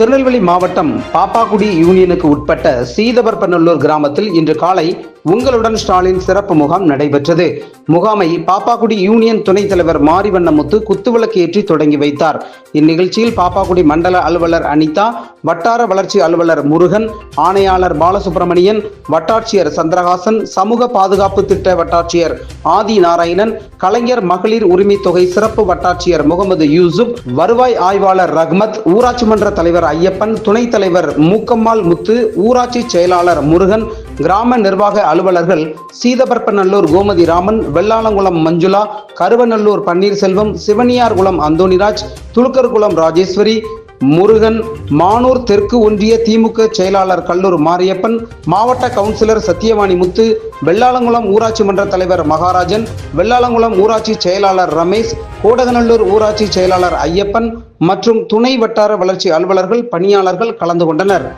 திருநெல்வேலி மாவட்டம் பாப்பாக்குடி யூனியனுக்கு உட்பட்ட சீதபர்பநல்லூர் கிராமத்தில் இன்று காலை உங்களுடன் ஸ்டாலின் சிறப்பு முகாம் நடைபெற்றது. முகாமை பாப்பாக்குடி யூனியன் துணைத் தலைவர் மாரிவண்ணமுத்து குத்துவிளக்கு ஏற்றி தொடங்கி வைத்தார். இந்நிகழ்ச்சியில் பாப்பாக்குடி மண்டல அலுவலர் அனிதா வட்டார வளர்ச்சி அலுவலர் முருகன் ஆணையாளர் பாலசுப்பிரமணியன் வட்டாட்சியர் சந்திரஹாசன் சமூக பாதுகாப்பு திட்ட வட்டாட்சியர் ஆதி நாராயணன் கலைஞர் மகளிர் உரிமை தொகை சிறப்பு வட்டாட்சியர் முகமது யூசுப் வருவாய் ஆய்வாளர் ரஹ்மத் ஊராட்சி மன்ற தலைவர் ஐயப்பன் துணைத் தலைவர் மூக்கம்மாள் முத்து ஊராட்சி செயலாளர் முருகன் கிராம நிர்வாக அலுவலர்கள் சீதபர்ப்பநல்லூர் கோமதி ராமன் வெள்ளாளங்குளம் மஞ்சுளா கருவநல்லூர் பன்னீர்செல்வம் சிவனியார்குளம் அந்தோணிராஜ் துலுக்கர்குளம் ராஜேஸ்வரி முருகன் மானூர் தெற்கு ஒன்றிய திமுக செயலாளர் கல்லூர் மாரியப்பன் மாவட்ட கவுன்சிலர் சத்தியவாணி முத்து வெள்ளாளங்குளம் ஊராட்சி மன்ற தலைவர் மகாராஜன் வெள்ளாளங்குளம் ஊராட்சி செயலாளர் ரமேஷ் கோடகநல்லூர் ஊராட்சி செயலாளர் ஐயப்பன் மற்றும் துணை வட்டார வளர்ச்சி அலுவலர்கள் பணியாளர்கள் கலந்து கொண்டனர்.